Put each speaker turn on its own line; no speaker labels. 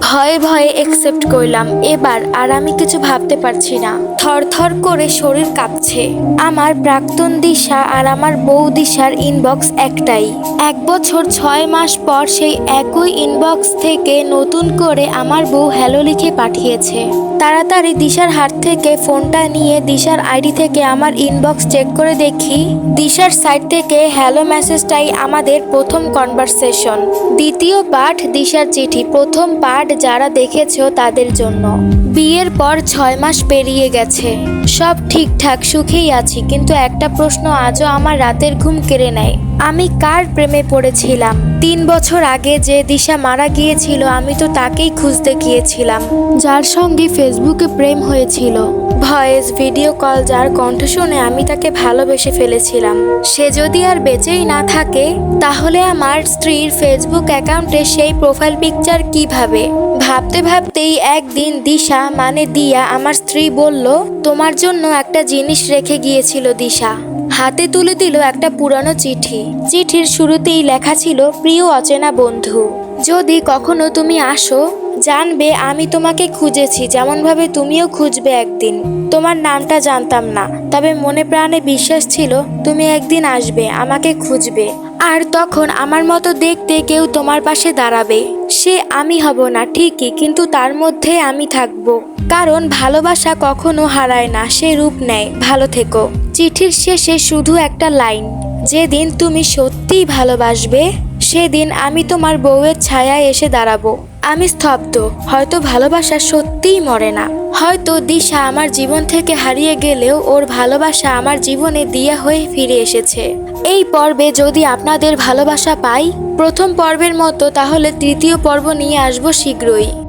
ভয়ে ভয়ে একসেপ্ট করলাম। এবার আর আমি কিছু ভাবতে পারছি না। থর থর করে শরীর কাঁপছে। আমার প্রাক্তন দিশা আর আমার বউ দিশার ইনবক্স একটাই। এক বছর ছয় মাস পর সেই একই ইনবক্স থেকে নতুন করে আমার বউ হ্যালো লিখে পাঠিয়েছে। তাড়াতাড়ি দিশার হাত থেকে ফোনটা নিয়ে দিশার আইডি থেকে আমার ইনবক্স চেক করে দেখি। দিশার সাইড থেকে হ্যালো মেসেজটাই আমাদের প্রথম কনভারসেশন দ্বিতীয় পাঠ দিশার চিঠি। প্রথম পাঠ যারা দেখেছ তাদের জন্য। বিয়ের পর ছয় মাস পেরিয়ে গেছে। সব ঠিকঠাক, সুখেই আছি, কিন্তু একটা প্রশ্ন আজও আমার রাতের ঘুম কেড়ে নেয়। আমি কার প্রেমে পড়েছিলাম? তিন বছর আগে যে দিশা মারা গিয়েছিল, আমি তো তাকেই খুঁজতে গিয়েছিলাম। যার সঙ্গে ফেসবুকে প্রেম হয়েছিল। ভয়েস, ভিডিও কল, যার কণ্ঠ শুনে আমি তাকে ভালোবেসে ফেলেছিলাম। সে যদি আর বেঁচেই না থাকে, তাহলে আমার স্ত্রীর ফেসবুক অ্যাকাউন্টে সেই প্রোফাইল পিকচার কীভাবে? ভাবতে ভাবতেই একদিন দিশা মানে দিয়া, আমার স্ত্রী বলল, তোমার জন্য একটা জিনিস রেখে গিয়েছিল দিশা। হাতে তুলে দিল একটা পুরানো চিঠি। চিঠির শুরুতেই লেখা ছিল, প্রিয় অচেনা বন্ধু, যদি কখনো তুমি আসো জানবে আমি তোমাকে খুঁজেছি, যেমনভাবে তুমিও খুঁজবে একদিন। তোমার নামটা জানতাম না, তবে মনে প্রাণে বিশ্বাস ছিল, তুমি একদিন আসবে, আমাকে খুঁজবে। আর তখন আমার মতো দেখতে কেউ তোমার পাশে দাঁড়াবে। সে আমি হব না, ঠিকই, কিন্তু তার মধ্যে আমি থাকব। কারণ ভালোবাসা কখনো হারায় না, সে রূপ নেয়। ভালো থেকো। চিঠির শেষে শুধু একটা লাইন, যেদিন তুমি সত্যিই ভালোবাসবে, সেদিন আমি তোমার বউয়ের ছায়ায় এসে দাঁড়াবো। আমি স্তব্ধ, হয়তো ভালোবাসা সত্যিই মরে না। হয়তো দিশা আমার জীবন থেকে হারিয়ে গেলেও ওর ভালোবাসা আমার জীবনে দিয়া হয়ে ফিরে এসেছে। এই পর্বে যদি আপনাদের ভালোবাসা পাই, প্রথম পর্বের মতো তাহলে তৃতীয় পর্ব নিয়ে আসব শীঘ্রই।